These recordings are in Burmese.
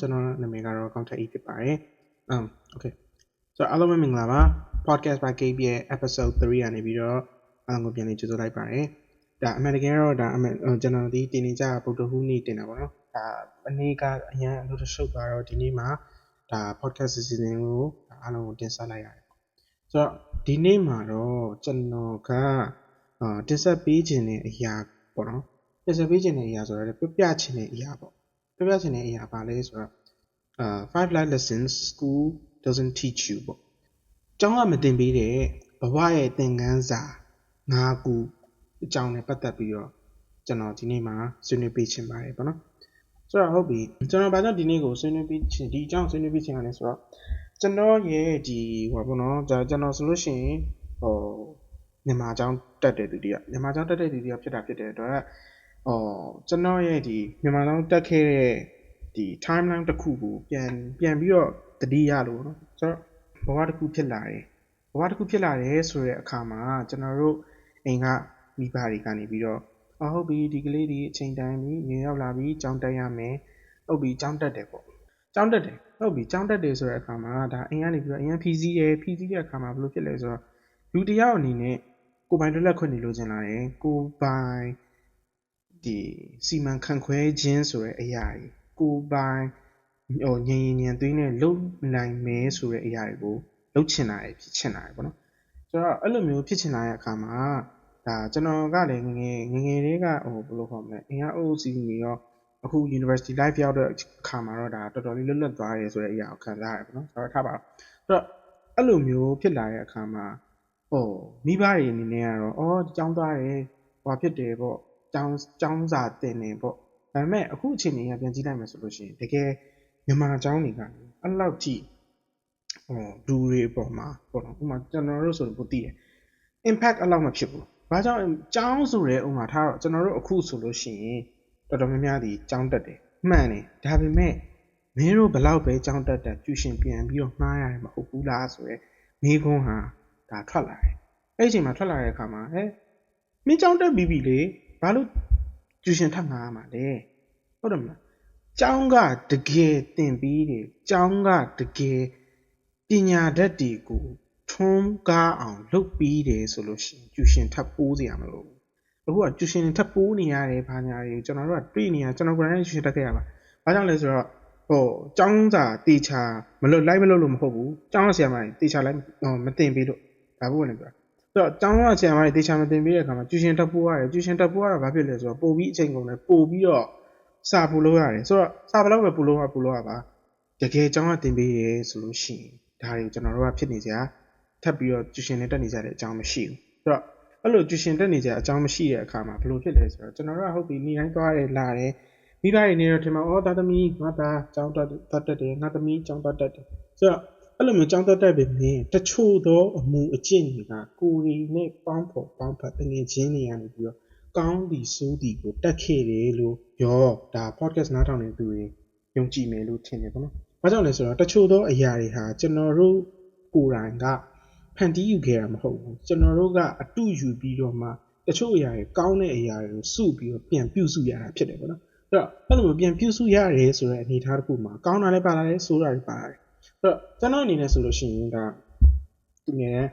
ကျွန်တော်နာမည်ကတော့ Counter E ဖြစ်ပါတယ်။ um okay ဆိုတော့အားလုံးပဲမင်္ဂလာပါ podcast by KB ရဲ့ episode 3ကနေပြီးတော့အားလုံးကိုပြန်လေးကြိုဆိုလိုက်ပါတယ်။ဒါအမှန်တကယ်တော့ဒါအမှန်ကျွန်တော်ဒီတင်နေကြဗုဒ္ဓဟူးနေ့တင်တာပေါ့နော်။ဒါအနည်းကအရင်အလုပ်တစ်ရှုပ်သွားတော့ဒီနေ့မှာဒါ podcast season ကိုအားလုံးကိုတင်ဆက်လိုက်ရတယ်။ဆိုတော့ဒီနေ့မှာတော့ကျွန်တော်ကအာတင်ဆက်ပေးခြင်းတဲ့အရာပေါ့နော်။တင်ဆက်ပေးခြင်းတဲ့အရာဆိုတော့ပြပြခြင်းတဲ့အရာပေါ့။ ပြပြခြင်းတဲ့အရာပါလဲဆိုတော့အာ five life lessons school doesn't teach you ပေါ့။ကျောင်းကမသင်ပေးတဲ့ဘဝရဲ့သင်ခန်းစာ၅ခုအကြောင်းနဲ့ပတ်သက်ပြီးတော့ကျွန်တော်ဒီနေ့မှာဆွေးနွေးပေးချင်ပါတယ်ပေါ့နော်။ဆိုတော့ဟုတ်ပြီကျွန်တော်ဘာကြောင့်ဒီနေ့ကိုဆွေးနွေးပေးချင်ဒီအကြောင်းဆွေးနွေးပေးချင်ရလဲဆိုတော့ကျွန်တော်ရဲ့ဒီဟိုပေါ့နော်ကျွန်တော်ဆိုလို့ရှိရင်ဟိုမြန်မာကျောင်းတက်တဲ့သူတည်းကမြန်မာကျောင်းတက်တဲ့သူတည်းကဖြစ်တာဖြစ်တဲ့အတွက် ဟိုကျွန်တော်ရဲ့ဒီမြန်မာကျောင်းတက်ခဲ့တဲ့ဒီ timeline တစ်ခုကိုပြန်ပြန်ပြီးတော့တတိယလို့နော်ဆိုတော့ဘဝတစ်ခုဖြစ်လာတယ်ဘဝတစ်ခုဖြစ်လာတယ်ဆိုတဲ့အခါမှာကျွန်တော်တို့အိမ်ကမိဘတွေကနေပြီးတော့အဟုတ်ပြီဒီကလေးဒီအချိန်တိုင်းပြီညရောက်လာပြီကြောင်းတက်ရမယ်ဟုတ်ပြီကြောင်းတက်တယ်ပေါ့ကြောင်းတက်တယ်ဟုတ်ပြီကြောင်းတက်တယ်ဆိုတဲ့အခါမှာဒါအိမ်ကနေပြီးတော့အရင် PC ရယ် PC ရဲ့အခါမှာဘယ်လိုဖြစ်လဲဆိုတော့လူတယောက်အနေနဲ့ကိုပိုင်လွတ်လပ်ခွင့်နေလို့ကျင်လာတယ်ကိုပိုင် ဒီစီမံခန့်ခွဲခြင်းဆိုတဲ့အရာကြီးကိုပိုင်ဟိုညင်ညင်သွင်းနဲ့လုံနိုင်မယ်ဆိုတဲ့အရာတွေကိုလှုပ်ချင်တာဖြစ်ချင်တာပေါ့နော်ဆိုတော့အဲ့လိုမျိုးဖြစ်ချင်လာတဲ့အခါမှာဒါကျွန်တော်ကလည်းငငယ်ငငယ်လေးကဟိုဘယ်လိုခေါ်မလဲအင်အား OC နေရောအခု University Life ရောက်တဲ့အခါမှာတော့ဒါတော်တော်လေးလွတ်လပ်သွားရဲဆိုတဲ့အရာကိုခံစားရတယ်ပေါ့နော်ဆိုတော့ထားပါတော့ဆိုတော့အဲ့လိုမျိုးဖြစ်လာတဲ့အခါမှာဟိုမိဘတွေအနေနဲ့ကတော့အော်ကြောင်းသွားတယ်ဟိုဖြစ်တယ်ပေါ့ ကျောင်းကျောင်းစာတင်နေပေါ့ဒါပေမဲ့အခုအချိန်ကြီးကပြန်ကြည့်လိုက်မယ်ဆိုလို့ရှိရင်တကယ်မြန်မာကျောင်းတွေကအဲ့လောက်ထိဟိုဒူတွေအပေါ်မှာပေါ့နော်ဥပမာကျွန်တော်တို့ဆိုရင်ပိုသိတယ် impact အဲ့လောက်မဖြစ်ဘူး။ဘာကြောင့်ကျောင်းဆိုတဲ့ဥမာထားတော့ကျွန်တော်တို့အခုဆိုလို့ရှိရင်တော်တော်များများဒီကျောင်းတက်တယ်။မှန်တယ်။ဒါပေမဲ့မင်းတို့ဘလောက်ပဲကျောင်းတက်တက်ကျူရှင်ပြန်ပြီးတော့မှားရတယ်မဟုတ်ဘူးလားဆိုရဲမိခွန်းဟာဒါထွက်လာတယ်။အဲ့ဒီအချိန်မှာထွက်လာတဲ့အခါမှာဟဲ့မင်းကျောင်းတက်ပြီးပြီလေ ဘာလို့ကျူရှင်ထပ်မှားရမှာလဲ။ဟုတ်တယ်မလား။ကျောင်းကတကယ်သင်ပြီးတယ်။ကျောင်းကတကယ်ပညာတတ်တွေကိုထွန်းကားအောင်လုပ်ပြီးတယ်ဆိုလို့ရှိရင်ကျူရှင်ထပ်ပိုးစရာမလိုဘူးအခုကကျူရှင်ထပ်ပိုးနေရတယ်ဘာညာတွေကျွန်တော်တို့ကတွေ့နေရကျွန်တော်ကိုယ်တိုင်ကျူရှင်တက်ခဲ့ရပါဘာကြောင့်လဲဆိုတော့ဟိုចောင်းစာတေချာမလွတ်လိုက်မလို့လို့မဟုတ်ဘူးចောင်းဆရာမတေချာလိုက်မတင်ပေးလို့ဒါဘူးလည်းပြောဆို တော့ចောင်းဆရာမတေချာမတင်ပေးတဲ့အခါမှာကျူရှင်တက်ပိုးရတယ်ကျူရှင်တက်ပိုးရတာဘာဖြစ်လဲဆိုတော့ပို့ပြီးအချိန်ကုန်တယ်ပို့ပြီးတော့စာပို့လို့ရတယ်ဆိုတော့စာဘယ်လောက်ပဲပို့လို့ရပို့လို့ရပါတကယ်ចောင်းကတင်ပေးရဲဆိုလို့ရှိရင်ဒါတွေကျွန်တော်တို့ကဖြစ်နေကြထပ်ပြီးတော့ကျူရှင်နဲ့တက်နေကြတဲ့အကြောင်းမရှိဘူးဆိုတော့အဲ့လိုကျူရှင်တက်နေကြအကြောင်းမရှိတဲ့အခါမှာဘယ်လိုဖြစ်လဲဆိုတော့ကျွန်တော်တို့ကဟုတ်ပြီနေတိုင်းသွားတယ်လာတယ်မိဘတွေနေတော့ထင်မှာအော်သားသမီးငါသားကျောင်းတက်တက်တက်တယ်ငါသမီးကျောင်းတက်တက်တယ်ဆိုတော့ အဲ့လိုမျိုးကျောင်းတက်တက်ပဲမင်းတချို့သောအမှုအကျင့်တွေကကိုယ်ရီနဲ့ပေါင်းဖော်ပေါင်းဖက်တငယ်ချင်းတွေကနေပြီးတော့ကောင်းဒီဆိုးဒီကိုတက်ခဲ့တယ်လို့ရောဒါ podcast နားထောင်နေသူတွေယုံကြည်မယ်လို့ထင်တယ်ပေါ့နော်။ဘာကြောင့်လဲဆိုတော့တချို့သောအရာတွေဟာကျွန်တော်တို့ကိုယ်တိုင်ကဖန်တီးယူခဲ့တာမဟုတ်ဘူးကျွန်တော်တို့ကအတူယူပြီးတော့မှတချို့အရာတွေကောင်းတဲ့အရာတွေကိုစုပြီးတော့ပြန်ပြုစုရတာဖြစ်တယ်ပေါ့နော်အဲ့တော့အဲ့လိုပြန်ပြုစုရတယ်ဆိုတဲ့အနေအထားတစ်ခုမှာကောင်းတာလည်းပါလာတယ်ဆိုးတာလည်းပါလာတယ်အဲ့ တော့ကျွန်တော်အနေနဲ့ဆိုလို့ရှိရင်ဒါသူငယ်တဲ့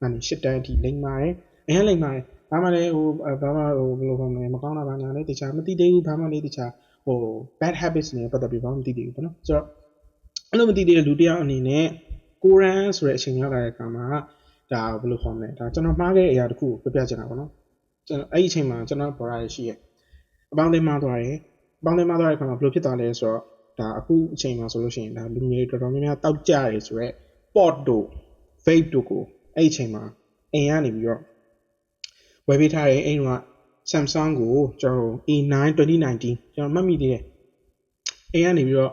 ငါနေရှစ်တန်းအထိလိမ့်ပါတယ်အရင်လိမ့်ပါတယ်ဘာမှလည်းဟိုဘာမှဟိုဘယ်လိုခေါ်မလဲမကောင်းတာဘာညာလည်းတခြားမသိသေးဘူးဘာမှလည်းတခြားဟို bad habits နဲ့ပတ်သက်ပြီးဘာမှမသိသေးဘူးပေါ့နော်ဆိုတော့အဲ့လိုမသိသေးတဲ့လူတယောက်အနေနဲ့ကိုရန်ဆိုတဲ့အချိန်ရောက်လာတဲ့အခါမှာဒါဘယ်လိုခေါ်မလဲဒါကျွန်တော်မှားခဲ့တဲ့အရာတစ်ခုကိုပြပြချင်တာပေါ့နော်ကျွန်တော်အဲ့ဒီအချိန်မှာကျွန်တော်ဘော်ရာရရှိရဲ့အပေါင်းလေးမှားသွားတယ်အပေါင်းလေးမှားသွားတဲ့အခါမှာဘယ်လိုဖြစ်သွားလဲဆိုတော့ ဒါအခုအချိန်မှာဆိုလို့ရှိရင်ဒါလူငယ်တော်တော်များများတောက်ကြရဲဆိုတော့ pot တို့ vape တို့ကိုအဲ့ဒီအချိန်မှာအိမ်ကနေပြီးတော့ဝယ်ပေးထားတဲ့အိမ်က Samsung ကိုကျွန်တော် A9 2019ကျွန်တော်မှတ်မိသေးတယ်အိမ်ကနေပြီးတော့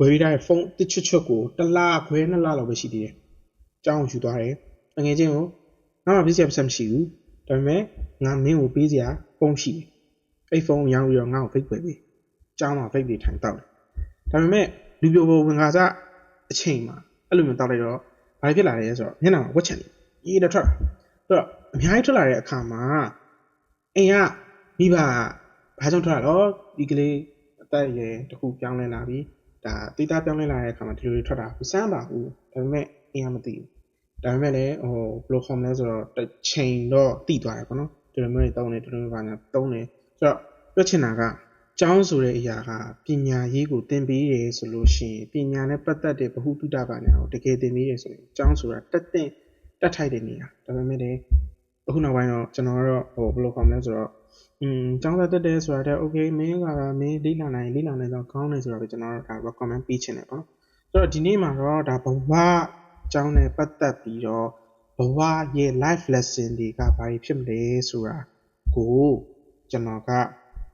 ဝယ်ပြီးထားတဲ့ဖုန်းတစ်ချွတ်ချွတ်ကိုတစ်လခွဲနှစ်လလောက်ပဲရှိသေးတယ်။ကြောင်းယူသွားတယ်။ငွေချင်းကိုငါမှပြည့်စရာပတ်စံမရှိဘူး။ဒါပေမဲ့ငါမင်းကိုပေးစရာဖုန်းရှိတယ်။အဲ့ဖုန်းရောင်းပြီးတော့ငါ့ကိုဖိတ်ခွဲပေး။ ကြောင်းမှာဖိတ်ပြီးထိုင်တောက်တယ်။ဒါပေမဲ့လူပြိုပေါ်ဝင်ကားစားအချိန်မှာအဲ့လိုမျိုးတောက်လိုက်တော့ဘာဖြစ်လာလဲဆိုတော့မျက်နှာမှာဝက်ချန်နေရေးတော့ထွက်လာ။အဲ့တော့အများကြီးထွက်လာတဲ့အခါမှာအိမ်ကမိဘဘာကြောင့်ထွက်လာတော့ဒီကလေးသက်အရွယ်တစ်ခုပြောင်းလဲလာပြီဒါတိတာပြောင်းလဲလာတဲ့အခါမှာဒီလိုတွေထွက်တာမစမ်းပါဘူးဒါပေမဲ့အင်းကမသိဘူးဒါပေမဲ့လည်းဟိုဘယ်လိုခေါ်မလဲဆိုတော့တစ်ချိန်တော့တိသွားတယ်ပေါ့နော်ဒီလိုမျိုးတွေတုံးတယ်ဒီလိုမျိုးပါညာတုံးတယ်ဆိုတော့ပြောချင်တာက ကျောင်းဆိုတဲ့အရာကပညာရေးကိုသင်ပေးတယ်ဆိုလို့ရှိရင်ပညာနဲ့ပတ်သက်တဲ့ဗဟုသုတပါညာကိုတကယ်သင်ပေးတယ်ဆိုရင်ကျောင်းဆိုတာတက်တဲ့တက်ထိုက်တဲ့နေရာဒါပေမဲ့လည်းအခုနောက်ပိုင်းတော့ကျွန်တော်ကတော့ဟိုဘယ်လိုခေါ်မလဲဆိုတော့อืมကျောင်းသားတက်တယ်ဆိုတာတဲ့ okay မင်းကမင်းလေးလာနိုင်လေးလာနိုင်တော့ကောင်းတယ်ဆိုတော့ကျွန်တော်တို့ဒါ recommend ပေးချင်တယ်ပေါ့နော်ဆိုတော့ဒီနေ့မှာတော့ဒါဘဝကျောင်းနဲ့ပတ်သက်ပြီးတော့ဘဝရဲ့ life lesson တွေကဘာတွေဖြစ်မလဲဆိုတာကိုကျွန်တော်က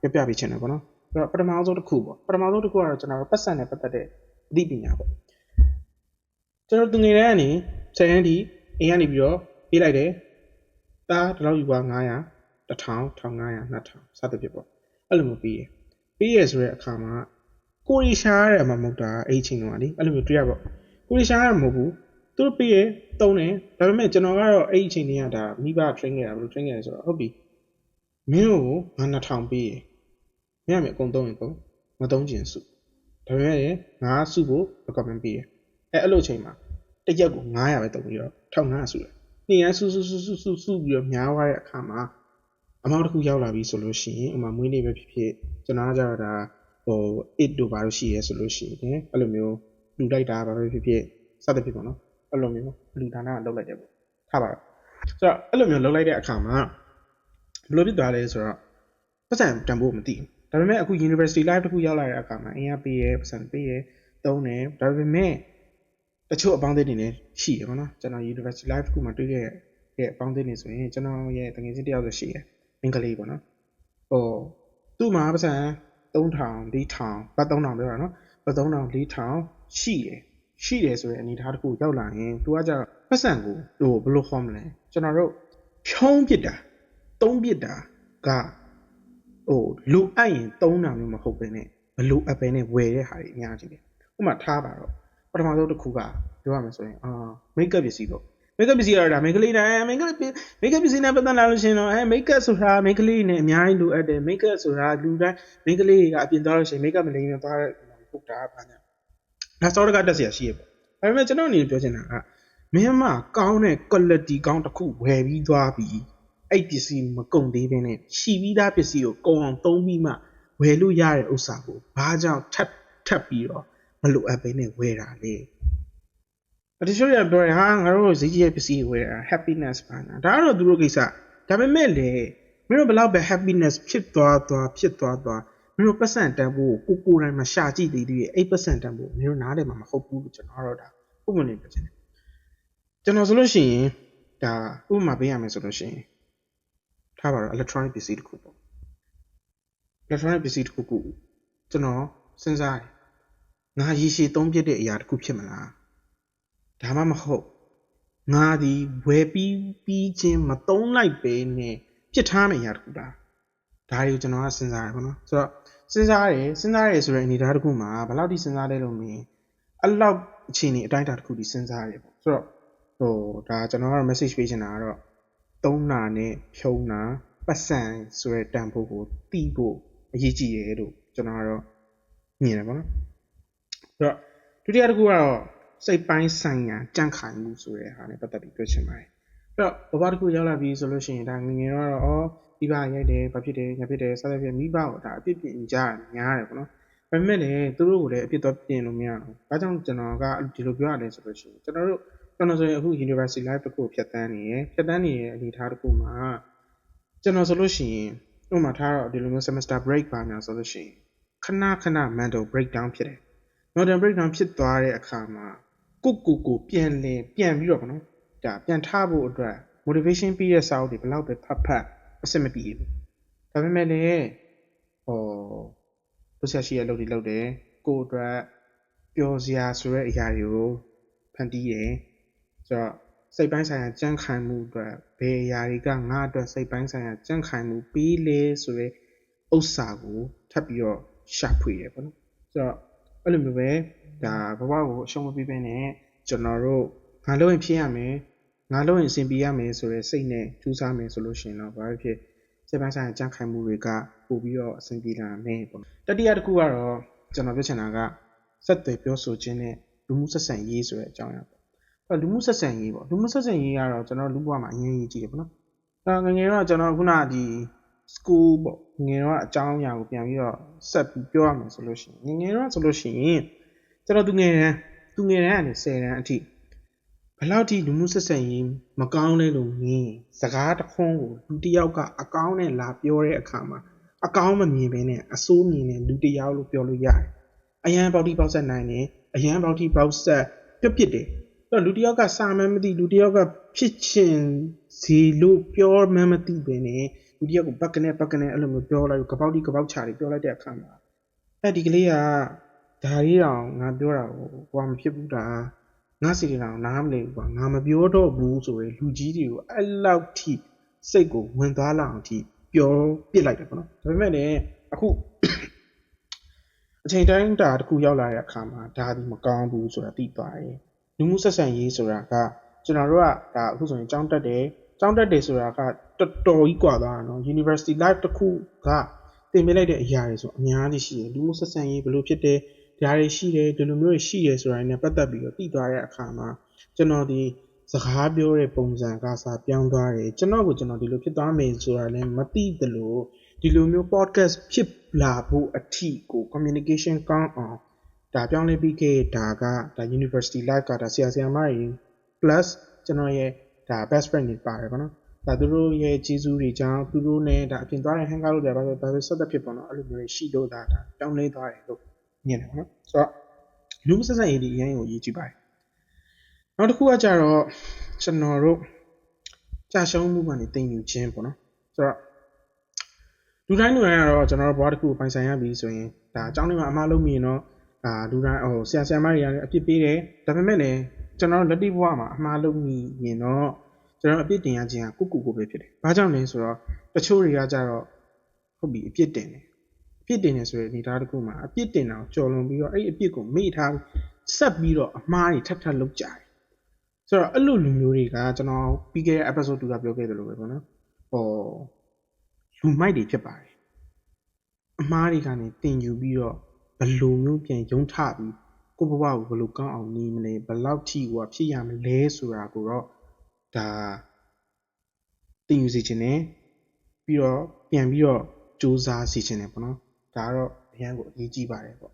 ပြပြပေးချင်တယ်ပေါ့နော် ဆိုတော့ပထမဆုံးတစ်ခုပေါ့ပထမဆုံးတစ်ခုကတော့ကျွန်တော်တို့ပတ်စံနဲ့ပတ်သက်တဲ့အသိပညာပေါ့ကျွန်တော်သူငယ်တန်းကနေဆယ်တန်းဒီအိမ်ကနေပြီးတော့ပြေးလိုက်တယ်သားဒီလောက်ယူပါ900 1000 1500 2000စသဖြင့်ပေါ့အဲ့လိုမျိုးပြီးရပြီးရဆိုတဲ့အခါမှာကိုရီရှားရတဲ့အမှမဟုတ်တာအဲ့ချိန်တော့လေအဲ့လိုမျိုးတွေ့ရပေါ့ကိုရီရှားရမဟုတ်ဘူးသူတို့ပြီးရတုံးတယ်ဒါပေမဲ့ကျွန်တော်ကတော့အဲ့အချိန်တွေကဒါမိဘ train ခဲ့တာဘယ်လို train ခဲ့လဲဆိုတော့ဟုတ်ပြီမင်းတို့ငါ2000ပေးရ မင်းအမေအကုန်သုံးရင်ကုန်မသုံးချင်စုဒါပေမဲ့ငါစုဖို့ recommend ပေးရအဲ့အဲ့လိုအချိန်မှာတစ်ရက်ကို900ပဲသုံးပြီးတော့1500စုတယ်နေ့တိုင်းစုစုစုစုစုစုပြီးတော့များသွားတဲ့အခါမှာအမောက်တစ်ခုရောက်လာပြီဆိုလို့ရှိရင်ဥမာမွေးနေ့ပဲဖြစ်ဖြစ်ကျွန်တော်ကကြတော့ဒါဟို1တို့ဘာလို့ရှိရဲဆိုလို့ရှိရင်အဲ့လိုမျိုးလူလိုက်တာဘာပဲဖြစ်ဖြစ်စသဖြင့်ပေါ့နော်အဲ့လိုမျိုးလူဒါနကလုပ်လိုက်တယ်ပေါ့ထားပါတော့ဆိုတော့အဲ့လိုမျိုးလုပ်လိုက်တဲ့အခါမှာဘယ်လိုဖြစ်သွားလဲဆိုတော့ပတ်စံတန်ဖို့မသိဘူး ဒါပေမဲ့အခု university life တစ်ခုရောက်လာတဲ့အခါမှာအင်အားပေးရဲပတ်စံပေးရဲတုံးတယ်ဒါပေမဲ့တချို့အပေါင်းအသင်းတွေလည်းရှိရပါတော့ကျွန်တော် university life တစ်ခုမှာတွေ့ခဲ့တဲ့အပေါင်းအသင်းတွေဆိုရင်ကျွန်တော်ရဲ့တကယ်ချင်းတယောက်ဆိုရှိရအင်္ဂလိပ်ပေါ့နော်ဟိုသူ့မှာပတ်စံ3000 4000ဘတ်3000ပြောတာနော်ဘတ်3000 4000ရှိတယ်ရှိတယ်ဆိုတဲ့အနေအထားတစ်ခုရောက်လာရင်သူကကြတော့ပတ်စံကိုဟိုဘယ်လိုခေါ်မလဲကျွန်တော်တို့ဖြုံးပစ်တာသုံးပစ်တာက ဟိုလိုအပ်ရင်သုံးတာမျိုးမဟုတ်ဘဲနဲ့မလိုအပ်ဘဲနဲ့ဝယ်တဲ့ဟာတွေအများကြီးတယ်ဥပမာထားပါတော့ပထမဆုံးတစ်ခုကပြောရမယ်ဆိုရင်အာမိတ်ကပ်ပစ္စည်းပေါ့မိတ်ကပ်ပစ္စည်းကတော့ဒါမိတ်ကလေးတိုင်းမိတ်ကလေးမိတ်ကပ်ပစ္စည်းနဲ့ပတ်သက်လာလို့ရှိရင်တော့အဲမိတ်ကပ်ဆိုတာမိတ်ကလေးနဲ့အများကြီးလိုအပ်တယ်မိတ်ကပ်ဆိုတာလူတိုင်းမိတ်ကလေးကအပြင်သွားလို့ရှိရင်မိတ်ကပ်မလိမ့်နဲ့သွားတဲ့ဟုတ်တာဘာညာဒါစောရကတက်เสียရှိရပေါ့ဒါပေမဲ့ကျွန်တော်အနေနဲ့ပြောချင်တာကမင်းမကောင်းတဲ့ quality ကောင်းတစ်ခုဝယ်ပြီးသွားပြီး အဲ့ပစ္စည်းမကုန်သေးဘဲနဲ့ရှိပြီးသားပစ္စည်းကိုကုန်အောင်သုံးပြီးမှဝယ်လို့ရတဲ့ဥစ္စာကိုဘာကြောင့်ထပ်ထပ်ပြီးတော့မလိုအပ်ဘဲနဲ့ဝယ်တာလေတချို့ရပြောရင်ဟာငါတို့ဈေးကြီးရဲ့ပစ္စည်းဝယ်တာ happiness ပါနာဒါကတော့သူတို့ကိစ္စဒါပေမဲ့လေမင်းတို့ဘယ်လောက်ပဲ happiness ဖြစ်သွားသွားဖြစ်သွားသွားမင်းတို့ပတ်စံတန်ဖို့ကိုကိုယ်တိုင်မှာရှာကြည့်သေးသေးရဲ့အဲ့ပတ်စံတန်ဖို့မင်းတို့နားတယ်မှာမဟုတ်ဘူးလို့ကျွန်တော်တော့ဒါဥပမာနေပြောချင်တယ်ကျွန်တော်ဆိုလို့ရှိရင်ဒါဥပမာပေးရမယ်ဆိုလို့ရှိရင် ထားပါတော့ electronic ပစ္စည်းတစ်ခုပေါ့ electronic ပစ္စည်းတစ်ခုခုကျွန်တော်စဉ်းစားတယ်ငါရေရှည်သုံးပြတဲ့အရာတစ်ခုဖြစ်မလားဒါမှမဟုတ်ငါဒီဝယ်ပြီးပြီးချင်းမသုံးလိုက်ပဲနဲ့ပြစ်ထားမယ့်အရာတစ်ခုလားဒါတွေကိုကျွန်တော်ကစဉ်းစားရပါတော့ဆိုတော့စဉ်းစားရတယ်စဉ်းစားရတယ်ဆိုတဲ့အနေအထားတစ်ခုမှာဘယ်လောက်ထိစဉ်းစားလဲလို့မင်းအဲ့လောက်အခြေအနေအတိုင်းအတာတစ်ခုထိစဉ်းစားရတယ်ပေါ့ဆိုတော့ဟိုဒါကျွန်တော်ကတော့ message ပေးချင်တာကတော့ သုံးနာနဲ့ဖြုံးနာပတ်စံဆိုတဲ့တန်ဖိုးကိုတီးဖို့အရေးကြီးတယ်လို့ကျွန်တော်ကတော့မြင်တယ်ပေါ့နော်ဆိုတော့ဒုတိယတစ်ခုကတော့စိတ်ပိုင်းဆိုင်ရာကြန့်ခိုင်မှုဆိုတဲ့ဟာနဲ့ပတ်သက်ပြီးပြောချင်ပါတယ်အဲ့တော့ဘဝတစ်ခုရောက်လာပြီဆိုလို့ရှိရင်ဒါငငယ်တော့အော်မိဘရိုက်တယ်ဘာဖြစ်တယ်ညာဖြစ်တယ်စသဖြင့်မိဘကိုဒါအပြစ်ပြင်ကြညားတယ်ပေါ့နော်ဒါပေမဲ့လည်းသူတို့ကိုလည်းအပြစ်တော့ပြင်လို့မရဘူး။ဘာကြောင့်ကျွန်တော်ကဒီလိုပြောရလဲဆိုလို့ရှိရင်ကျွန်တော်တို့ ကျွန်တော်ဆိုရင်အခု University Life တစ်ခုဖြတ်တန်းနေရယ်ဖြတ်တန်းနေရတဲ့အနေအထားတစ်ခုမှာကျွန်တော်ဆိုလို့ရှိရင်ဥပမာထားတော့ဒီလိုမျိုး semester break ပါများဆိုလို့ရှိရင်ခဏခဏ mental breakdown ဖြစ်တယ်။ mental breakdown ဖြစ်သွားတဲ့အခါမှာကိုကိုကိုပြန်လည်ပြန်ပြီးတော့ဗောနော်ဒါပြန်ထားဖို့အတွက် motivation ပြီးတဲ့စာအုပ်တွေဘယ်လောက်ပဲဖတ်ဖတ်အဆင်မပြေဘူး။ဒါပေမဲ့လည်းဟောလုပ်ဆက်ရှိရလုပ်တွေလုပ်တယ်ကိုအတွက်ပျော်စရာဆိုတဲ့အရာတွေကိုဖန်တီးတယ် ဆိုတော့စိတ်ပိုင်းဆိုင်ရာကြံ့ခိုင်မှုအတွက်ဘယ်အရာတွေကငါအတွက်စိတ်ပိုင်းဆိုင်ရာကြံ့ခိုင်မှုပေးလဲဆိုတဲ့ဥစ္စာကိုထပ်ပြီးတော့ရှာဖွေရပေါ့နော်ဆိုတော့အဲ့လိုမျိုးပဲဒါဘဝကိုအရှုံးမပေးဘဲနဲ့ကျွန်တော်တို့ငါလုပ်ရင်ဖြစ်ရမယ်ငါလုပ်ရင်အဆင်ပြေရမယ်ဆိုတဲ့စိတ်နဲ့ကြိုးစားမယ်ဆိုလို့ရှိရင်တော့ဘာဖြစ်ဖြစ်စိတ်ပိုင်းဆိုင်ရာကြံ့ခိုင်မှုတွေကပို့ပြီးတော့အဆင်ပြေလာမယ်ပေါ့တတိယတစ်ခုကတော့ကျွန်တော်ပြောချင်တာကဆက်သွယ်ပြောဆိုခြင်းနဲ့လူမှုဆက်ဆံရေးဆိုတဲ့အကြောင်းအရာပေါ့ အဲ့လူမှုဆက်ဆံရေးပေါ့လူမှုဆက်ဆံရေးကတော့ကျွန်တော်လူဘဝမှာအရင်ကြီးကြည့်တယ်ပေါ့နော်အဲငငယ်တော့ကျွန်တော်ခုနဒီ school ပေါ့ငယ်တော့အကြောင်းအရာကိုပြန်ပြီးတော့ဆက်ပြီးပြောရမယ်ဆိုလို့ရှိရင်ငငယ်တော့ဆိုလို့ရှိရင်ကျွန်တော်သူငယ်တန်းသူငယ်တန်းကနေ10တန်းအထိဘယ်လောက်ထိလူမှုဆက်ဆံရေးမကောင်းလဲလို့မြင်စကားတစ်ခွန်းကိုလူတစ်ယောက်ကအကောင်းနဲ့လာပြောတဲ့အခါမှာအကောင်းမမြင်ဘဲနဲ့အဆိုးမြင်တဲ့လူတစ်ယောက်လို့ပြောလို့ရတယ်အရန်ပေါက်တိပေါက်ဆက်နိုင်တယ်အရန်ပေါက်တိပေါက်ဆက်ပြစ်ပြစ်တယ်အဲ့ တော့လူတစ်ယောက်ကစာမှန်းမသိလူတစ်ယောက်ကဖြစ်ချင်စီလို့ပြောမှန်းမသိပဲနဲ့လူတစ်ယောက်ကိုဘက်ကနေဘက်ကနေအဲ့လိုမျိုးပြောလိုက်ကပောက်တိကပောက်ချတွေပြောလိုက်တဲ့အခါမှာအဲ့ဒီကလေးကဒါရီတောင်ငါပြောတာကိုဟိုကမဖြစ်ဘူးတာငါစီရီတောင်နားမလည်ဘူးကွာငါမပြောတော့ဘူးဆိုရင်လူကြီးတွေကိုအဲ့လောက်ထိစိတ်ကိုဝင်သွားလောက်အောင်ထိပြောပစ်လိုက်တယ်ပေါ့နော်ဒါပေမဲ့လည်းအခုအချိန်တိုင်းတာတစ်ခုရောက်လာတဲ့အခါမှာဒါဒီမကောင်းဘူးဆိုတာသိသွားတယ် လူမှုဆက်ဆံရေးဆိုတာကကျွန်တော်တို့ကဒါအခုဆိုရင်ကြောင်းတက်တယ်ကြောင်းတက်တယ်ဆိုတာကတော်တော်ကြီးกว่าသွားတာနော် university life တစ်ခုကသင်ပေးလိုက်တဲ့အရာတွေဆိုအများကြီးရှိတယ်လူမှုဆက်ဆံရေးဘယ်လိုဖြစ်တယ်ဒါတွေရှိတယ်ဒီလိုမျိုးတွေရှိတယ်ဆိုတာနဲ့ပတ်သက်ပြီးတော့သိသွားတဲ့အခါမှာကျွန်တော်ဒီစကားပြောတဲ့ပုံစံကစားပြောင်းသွားတယ်ကျွန်တော်ကကျွန်တော်ဒီလိုဖြစ်သွားမယ်ဆိုတာလည်းမသိသလိုဒီလိုမျိုး podcast ဖြစ်လာဖို့အထိကို communication ကောင်းအောင် ဒါပြောင်းလဲပြီးခဲ့ဒါကဒါ university life ကဒါဆရာဆရာမတွေ plus ကျွန်တော်ရဲ့ဒါ best friend တွေပါတယ်ပေါ့နော်ဒါသူတို့ရဲ့ကျေးဇူးတွေကြောင့်သူတို့နဲ့ဒါအပြင်သွားတဲ့ hang out လုပ်တယ်ပါဆိုဒါဆိုဆက်သက်ဖြစ်ပေါ့နော်အဲ့လိုမျိုးတွေရှိလို့ဒါဒါပြောင်းလဲသွားတယ်လို့မြင်တယ်ပေါ့နော်ဆိုတော့လူမဆက်ဆက်ရေးဒီအရင်ကိုရေးကြည့်ပါတယ်နောက်တစ်ခုကကြတော့ကျွန်တော်တို့ကြာရှုံးမှုကနေတင်ယူခြင်းပေါ့နော်ဆိုတော့လူတိုင်းလူတိုင်းကတော့ကျွန်တော်တို့ဘဝတစ်ခုကိုပိုင်ဆိုင်ရပြီဆိုရင်ဒါအကြောင်းလေးမှာအမှားလုပ်မိရင်တော့ ဒါလူတိုင်းဟိုဆရာဆရာမတွေကအပြစ်ပေးတယ်ဒါပေမဲ့လည်းကျွန်တော်တို့လက်တိဘဝမှာအမှားလုပ်မိရင်တော့ကျွန်တော်အပြစ်တင်ရခြင်းကကိုကိုကိုပဲဖြစ်တယ်။ဘာကြောင့်လဲဆိုတော့တချို့တွေကကြတော့ဟုတ်ပြီအပြစ်တင်တယ်။အပြစ်တင်တယ်ဆိုရင်ဒီသားတစ်ခုမှာအပြစ်တင်တာကိုကြော်လွန်ပြီးတော့အဲ့ဒီအပြစ်ကိုမေ့ထားဆက်ပြီးတော့အမှားတွေထပ်ထပ်လုပ်ကြတယ်။ဆိုတော့အဲ့လိုလူမျိုးတွေကကျွန်တော်ပြီးခဲ့တဲ့ episode 2ကပြောခဲ့သလိုပဲပေါ့နော်။ဟောလူမိုက်တွေဖြစ်ပါတယ်။အမှားတွေကနေတင်ယူပြီးတော့ ဘယ်လိုမျိုးပြန်ယုံထပြီးကိုယ့်ဘဝကိုဘယ်လိုကောင်းအောင်နေမလဲဘယ်လောက်ထိကိုဖြစ်ရမလဲဆိုတာကိုတော့ဒါတင်ယူစီခြင်းနဲ့ပြီးတော့ပြန်ပြီးတော့စူးစမ်းစီခြင်းနဲ့ပေါ့နော်ဒါကတော့အရန်ကိုအရေးကြီးပါတယ်ပေါ့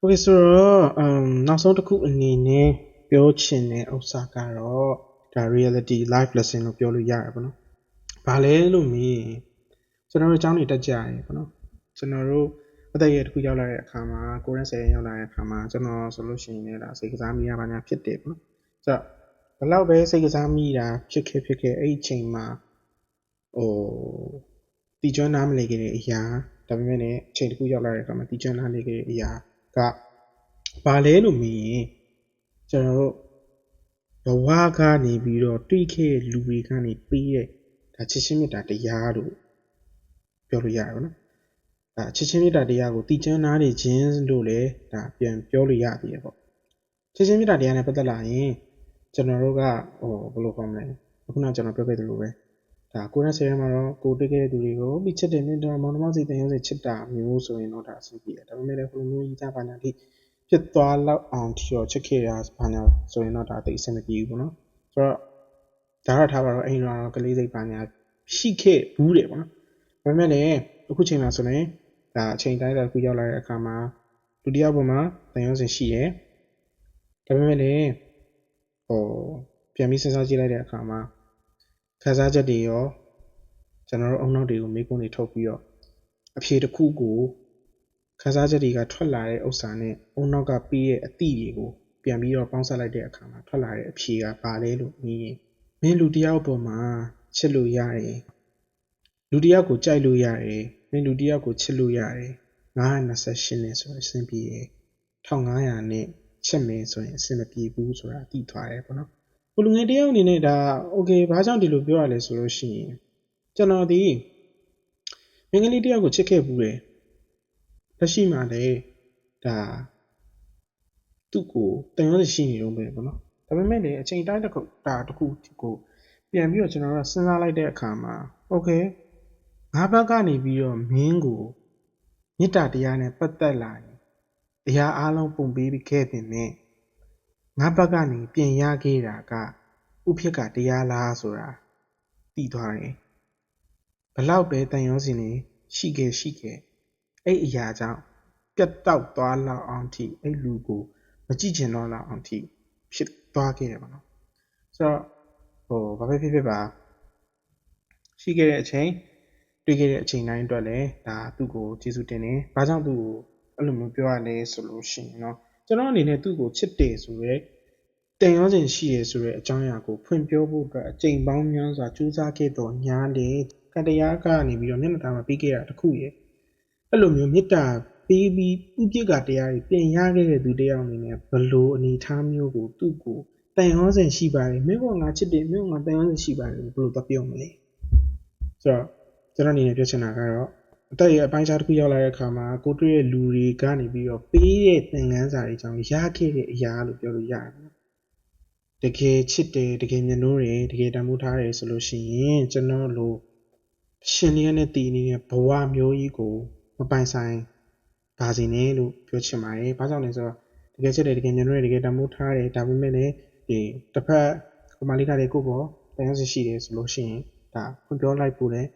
Okay ဆိုတော့ um နောက်ဆုံးတစ်ခုအနေနဲ့ပြောချင်တဲ့ဥစ္စာကတော့ဒါ reality life lesson လို့ပြောလို့ရတယ်ပေါ့နော်။ဘာလဲလို့မေးရင်ကျွန်တော်တို့အကြောင်းတွေတက်ကြရတယ်ပေါ့နော်။ကျွန်တော်တို့ အသက်အရွယ်တစ်ခုရောက်လာတဲ့အခါမှာကိုရင်းဆယ်ရောက်လာတဲ့အခါမှာကျွန်တော်ဆိုလို့ရှိရင်လည်းဒါစိတ်ကစားမိရပါညာဖြစ်တယ်ပေါ့နော်။ဆိုတော့ဘယ်လောက်ပဲစိတ်ကစားမိတာဖြစ်ခဲ့ဖြစ်ခဲ့အဲ့ဒီအချိန်မှာဟိုတီကျွမ်းနားမလည်ခဲ့တဲ့အရာဒါပေမဲ့လည်းအချိန်တစ်ခုရောက်လာတဲ့အခါမှာတီကျွမ်းနားလည်ခဲ့တဲ့အရာကဘာလဲလို့မေးရင်ကျွန်တော်တို့ဘဝကနေပြီးတော့တွေ့ခဲ့တဲ့လူတွေကနေပြီးတဲ့ဒါချစ်ချင်းမြတ်တာတရားလို့ပြောလို့ရတယ်ဗောနော် ဒါချစ်ချင်းမြတ်တာတရားကိုတီချမ်းနားနေခြင်းလို့လည်းဒါပြန်ပြောလို့ရသေးတယ်ပေါ့ချစ်ချင်းမြတ်တာတရားနဲ့ပတ်သက်လာရင်ကျွန်တော်တို့ကဟိုဘယ်လိုခေါ်မလဲခုနကကျွန်တော်ပြောခဲ့သလိုပဲဒါကိုရဆယ်ရမှာတော့ကိုတွေ့ခဲ့တဲ့သူတွေကိုပြီးချစ်တယ်မြတ်တာမောင်နှမစီတင်ရုံးစီချစ်တာမျိုးဆိုရင်တော့ဒါအဆင်ပြေတယ်ဒါပေမဲ့လည်းဘယ်လိုမျိုးကြီးကြပါညာဒီဖြစ်သွားလောက်အောင်ထီတော့ချစ်ခဲ့တာဘာညာဆိုရင်တော့ဒါသိအဆင်မပြေဘူးပေါ့နော်ဆိုတော့ဒါရထားပါတော့အိမ်တော်ကလေးစိတ်ဘာညာရှိခဲ့ဘူးတယ်ပေါ့နော်ဒါပေမဲ့လည်းအခုချိန်မှာဆိုရင် ဒါအချိန်တိုင်းတစ်ခုရောက်လာတဲ့အခါမှာဒုတိယဘုံမှာတန်ရုံးစင်ရှိတယ်ဒါပေမဲ့လည်းဟိုပြန်ပြီးစဉ်းစားကြည့်လိုက်တဲ့အခါမှာခန်းစားချက်တွေရောကျွန်တော်တို့အုံနောက်တွေကိုမေးခွန်းတွေထုတ်ပြီးတော့အဖြေတစ်ခုကိုခန်းစားချက်တွေကထွက်လာတဲ့ဥစ္စာနဲ့အုံနောက်ကပြီးရဲ့အသည့်တွေကိုပြန်ပြီးတော့ပေါင်းစပ်လိုက်တဲ့အခါမှာထွက်လာတဲ့အဖြေကဘာလဲလို့မေးရင်မင်းလူတယောက်ပေါ်မှာချစ်လို့ရတယ်လူတယောက်ကိုကြိုက်လို့ရတယ်မ င်လူတယောက်ကိုချစ်လို့ရတယ်928နဲ့ဆိုရင်အဆင်ပြေတယ်1500နဲ့ချက်မယ်ဆိုရင်အဆင်မပြေဘူးဆိုတာသိထားတယ်ပေါ့နော်ကိုလူငယ်တယောက်အနေနဲ့ဒါ okay ဘာကြောင့်ဒီလိုပြောရလဲဆိုလို့ရှိရင်ကျွန်တော်ဒီမိန်းကလေးတယောက်ကိုချစ်ခဲ့ဘူးတယ်လက်ရှိမှာလည်းဒါသူ့ကိုတန်ရုံးရှိနေတော့ပဲပေါ့နော်ဒါပေမဲ့လည်းအချိန်တိုင်းတစ်ခုဒါတစ်ခုကိုပြန်ပြီးတော့ကျွန်တော်ကစဉ်းစားလိုက်တဲ့အခါမှာ okay ငါဘက်ကနေပြီးတော့မင်းကိုမေတ္တာတရားနဲ့ပတ်သက်လာရင်တရားအလုံးပုံပေးပြီးခဲ့ပြင်နဲ့ငါဘက်ကနေပြင်ရခဲ့တာကဥဖြစ်ကတရားလားဆိုတာသိသွားတယ်ဘလောက်ပဲတန်ရုံးစင်နေရှိခဲ့ရှိခဲ့အဲ့အရာကြောင့်ပြတ်တောက်သွားလောက်အောင်ထိအဲ့လူကိုမကြည့်ချင်တော့လောက်အောင်ထိဖြစ်သွားခဲ့တယ်ပေါ့နော်ဆိုတော့ဟိုဘာပဲဖြစ်ဖြစ်ပါရှိခဲ့တဲ့အချိန် တွေ့ခဲ့တဲ့အချိန်တိုင်းအတွက်လည်းဒါသူ့ကိုကျေးဇူးတင်တယ်။ဘာကြောင့်သူ့ကိုအဲ့လိုမျိုးပြောရလဲဆိုလို့ရှိရင်တော့ကျွန်တော်အနေနဲ့သူ့ကိုချစ်တယ်ဆိုရဲတင်ရောခြင်းရှိတယ်ဆိုရဲအကြောင်းအရာကိုဖွင့်ပြောဖို့အတွက်အချိန်ပေါင်းများစွာကြိုးစားခဲ့တော့ညာလေကတရားကနေပြီးတော့မျက်နှာသားမှာပြီးခဲ့တာတခုရဲ့အဲ့လိုမျိုးမေတ္တာပေးပြီးသူ့ပြစ်ကတရားတွေပြင်ရခဲ့တဲ့သူတယောက်အနေနဲ့ဘလို့အနေထားမျိုးကိုသူ့ကိုတန်ရောစင်ရှိပါတယ်မင်းကငါချစ်တယ်မင်းကငါတန်ရောစင်ရှိပါတယ်ဘလို့သပြောမလဲဆိုတော့ ကျွန်တော်အနေနဲ့ပြောချင်တာကတော့အသက်ရဲ့အပိုင်းခြားတစ်ခုရောက်လာတဲ့အခါမှာကိုတွေ့ရဲ့လူတွေကနေပြီးတော့ပေးတဲ့သင်ခန်းစာတွေကြောင့်ရခဲ့တဲ့အရာလို့ပြောလို့ရတယ်နော်တကယ်ချစ်တယ်တကယ်မျက်နှိုးတယ်တကယ်တန်ဖိုးထားတယ်ဆိုလို့ရှိရင်ကျွန်တော်လိုရှင်လျက်နဲ့တည်နေတဲ့ဘဝမျိုးကြီးကိုမပိုင်ဆိုင်ပါစေနဲ့လို့ပြောချင်ပါတယ်။ဘာကြောင့်လဲဆိုတော့တကယ်ချစ်တယ်တကယ်မျက်နှိုးတယ်တကယ်တန်ဖိုးထားတယ်ဒါပေမဲ့လည်းဒီတစ်ဖက်ကိုမလေးကလည်းကိုယ့်ဘောတရားစီရှိတယ်ဆိုလို့ရှိရင်ဒါဖွင့်ပြောလိုက်ဖို့လည်း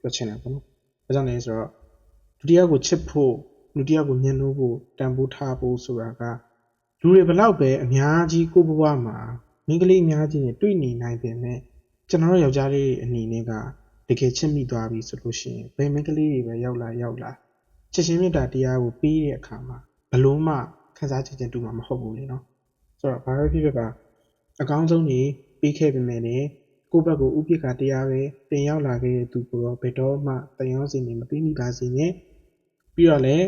ပြောချင်တယ်ပေါ့နော်။ဘာကြောင့်လဲဆိုတော့ဒုတိယကိုချစ်ဖို့ဒုတိယကိုမျက်နှိုးဖို့တန်ဖိုးထားဖို့ဆိုတာကလူတွေဘလောက်ပဲအများကြီးကိုယ့်ဘဝမှာမိန်းကလေးအများကြီးနဲ့တွေ့နေနိုင်ပေမဲ့ကျွန်တော်တို့ယောက်ျားလေးအနေနဲ့ကတကယ်ချစ်မိသွားပြီဆိုလို့ရှိရင်ဘယ်မိန်းကလေးတွေပဲရောက်လာရောက်လာချစ်ချင်းမေတ္တာတရားကိုပေးတဲ့အခါမှာဘလို့မှခံစားချက်ချင်းတူမှာမဟုတ်ဘူးလေနော်ဆိုတော့ဘာပဲဖြစ်ဖြစ်ပါအကောင်းဆုံးနေပြီးခဲ့ပေမဲ့လည်း ကိုယ့်ဘက်ကိုဥပိ္ပခာတရားပဲတင်ရောက်လာခဲ့တဲ့သူကိုတော့ဘယ်တော့မှတန်ရောစင်နေမပြီးမိပါစေနဲ့ပြီးတော့လည်း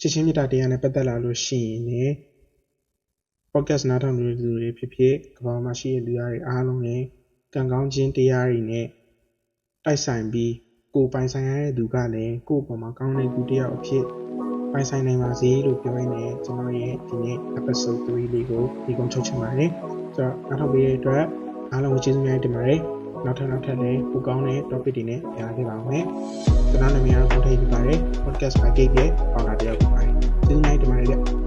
ချစ်ချင်းမေတ္တာတရားနဲ့ပတ်သက်လာလို့ရှိရင်လည်း podcast နားထောင်နေတဲ့လူတွေဖြစ်ဖြစ်ကမ္ဘာမှာရှိတဲ့လူတွေအားလုံးလည်းကံကောင်းခြင်းတရားတွေနဲ့တိုက်ဆိုင်ပြီးကိုယ်ပိုင်ဆိုင်ရတဲ့သူကလည်းကိုယ့်အပေါ်မှာကောင်းတဲ့သူတစ်ယောက်အဖြစ်ပိုင်ဆိုင်နိုင်ပါစေလို့ပြောရင်းနဲ့ကျွန်တော်ရဲ့ဒီနေ့ episode 3လေးကိုဒီကုန်းချုပ်ချင်ပါတယ်ဆိုတော့နားထောင်ပေးတဲ့အတွက် အားလုံးကိုကျေးဇူးများတင်ပါတယ်နောက်ထပ်နောက်ထပ်လည်းပိုကောင်းတဲ့ topic တွေနဲ့ပြန်လာခဲ့ပါမယ်ကျွန်တော်နာမည်ကတော့ကိုထိပ်ပြပါတယ် podcast ပါ gate ရဲ့ founder တစ်ယောက်ဖြစ်ပါတယ်ကျေးဇူးများတင်ပါတယ်